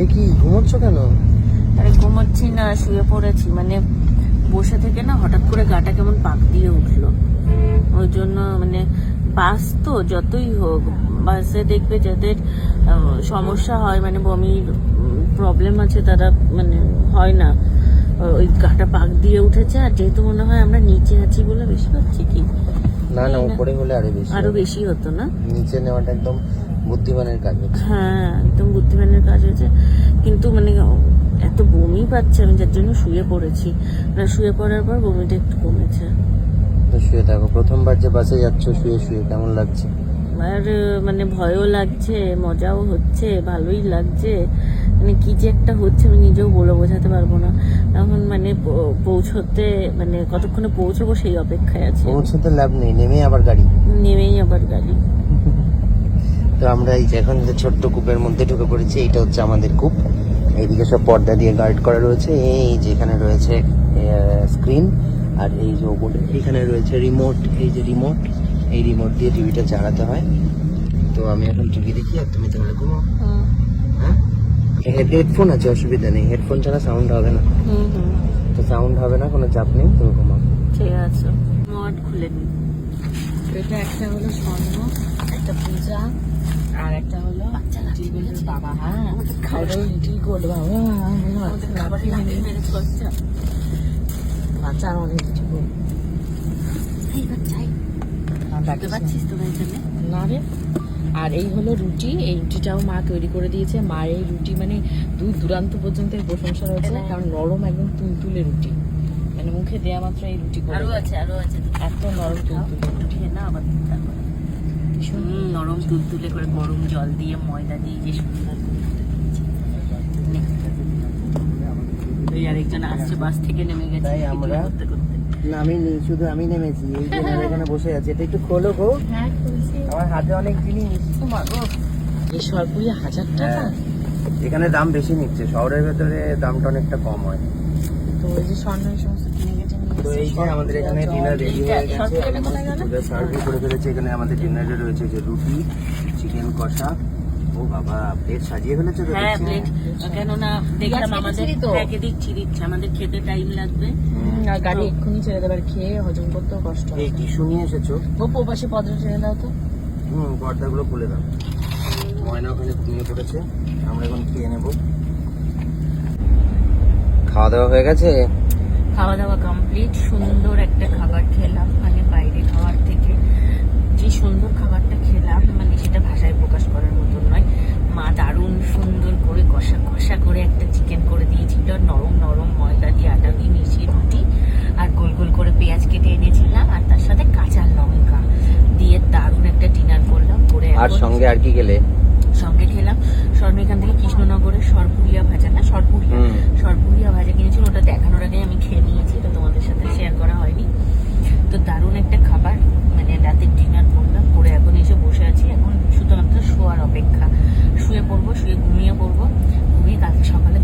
এ কি ঘুমোচ্ছ কেন? আরে ঘুমোচ্ছি না, শুয়ে পড়েছি। মানে বসে থেকে না হঠাৎ করে গাটা কেমন পাক দিয়ে উঠল। ওই জন্য মানে বাস তো, যতই হোক, বাসে দেখবে যাদের সমস্যা হয় মানে বমির প্রবলেম আছে তারা মানে হয় না। ওই গাটা পাক দিয়ে উঠেছে আর যেহেতু মনে হয় আমরা নিচে আছি বলে বেশি হচ্ছে কি? না না উপরে হলে আরও বেশি আরও বেশি হতো না? নিচে নেওয়াটা একদম বুদ্ধিমানের কাজ হ্যাঁ একদম বুদ্ধিমানের কাজ হয়েছে কিন্তু মানে এত বমি পাচ্ছে আমি যার জন্য শুয়ে পড়েছি। মানে শুয়ে পড়ার পর বমিটা একটু কমেছে। তো শুয়ে থাকো। প্রথমবার যে বাসে যাচ্ছ শুয়ে শুয়ে কেমন লাগছে? আর মানে ভয়ও লাগছে মজাও হচ্ছে ভালোই লাগছে। মানে কি যে একটা হচ্ছে আমি নিজেও বলে বোঝাতে পারব না। পৌঁছতে মানে কতক্ষণে পৌঁছবো সেই অপেক্ষায় আছে। পৌঁছতে লাভ নেই নেমেই আবার গাড়ি। নেমেই আবার গাড়ি। তো আমরা এই যে এখন যে ছোট্ট কূপের মধ্যে ঢুকে পড়েছি এইটা হচ্ছে আমাদের কূপ। এইদিকে সব পর্দা দিয়ে গার্ড করা রয়েছে। এই যেখানে রয়েছে স্ক্রিন আর এই যে ওপরে এখানে রয়েছে রিমোট এই যে রিমোট এই রিমোট দিয়ে টিভিটা চালাতে হয়। তো আমি এখন টিভি দেখি আর তুমি তাহলে ঘুমাও। হ্যাঁ? হেডফোন আছে অসুবিধা নেই। হেডফোন ছাড়া সাউন্ড হবে না। সাউন্ড হবে না কোনো চাপ নেই তুমি ঘুমাও। ঠিক আছে। মঠ খুলে নি। এটা একটা হলো স্বর্ণ একটা পূজা আর একটা হলো টিবিলের বাবা হ্যাঁ। খাইলেও ইটি করল বাবা বাচ্চা। আর অনেক কিছু করবে বুঝতে পারছিস তো এখানে না রে। আর এই হলো রুটি এই রুটিটাও মা তৈরি করে দিয়েছে। মার এই রুটি মানে দূর দূরান্ত পর্যন্ত প্রশংসা রয়েছে না কারণ নরম একদম তুলতুলে রুটি। মানে মুখে দেওয়া মাত্র এই রুটি করে। আরও আছে আরও আছে। এত নরম তুলতুলে রুটি। না আবার ভীষণ। নরম তুলতুলে করে গরম জল দিয়ে ময়দা দিয়ে যে সুন্দর করে ফুটে দিয়েছে। নে। ওই আরেকজন আসছে বাস থেকে নেমে গেছে তাই আমরা- করতে করতে। আমি নেই শুধু আমি নেমেছি এই যে এখানে বসে আছে। এটা একটু খোলো গো। হ্যাঁ আমার হাতে অনেক জিনিস। এই সরপুরি হাজার টাকা? হ্যাঁ। এখানে দাম বেশি নিচ্ছে শহরের ভেতরে দামটা অনেকটা কম হয়। তো ওই যে স্বর্ণ এই সমস্ত কিনে গেছে তো এই যে আমাদের এখানে ডিনার রেডি হয়ে গেছে করে ফেলেছে এখানে আমাদের ডিনারে রয়েছে যে রুটি চিকেন কষা ও বাবা প্লেট সাজিয়ে ফেলেছে তো হ্যাঁ প্লেট কেননা দেখলাম আমাদের কেটেছিলি হ্যাঁ দিচ্ছি দিচ্ছি আমাদের খেতে টাইম লাগবে। আর গাড়ি এক্ষুনি ছেড়ে দেবার খেয়ে হজম করতেও কষ্ট এই টিস্যু নিয়ে এসেছ? গোপো পাশে পদ্ম ছেড়ে দাও তো। হুম পর্দাগুলো খুলে দাও। ময়না ওখানে ঘুমিয়ে পড়েছে আমরা এখন খেয়ে নেব। খাওয়া দাওয়া হয়ে গেছে? খাওয়া দাওয়া কমপ্লিট সুন্দর একটা খাবার খেলাম আর সঙ্গে আর কি গেলে সঙ্গে খেলাম। স্বর্ণ এখান থেকে কৃষ্ণনগরের সরপুরিয়া ভাজা না সরপুরিয়া? সরপুরিয়া ভাজা কিনেছিল ওটা দেখানোর আগে আমি খেয়ে নিয়েছি তো তোমাদের সাথে শেয়ার করা হয়নি। তো দারুণ একটা খাবার মানে রাতের ডিনার করলাম করে এখন এসে বসে আছি এখন। শুধুমাত্র শোয়ার অপেক্ষা। শুয়ে পড়ব শুয়ে ঘুমিয়ে পড়ব। ঘুমিয়ে কালকে সকালে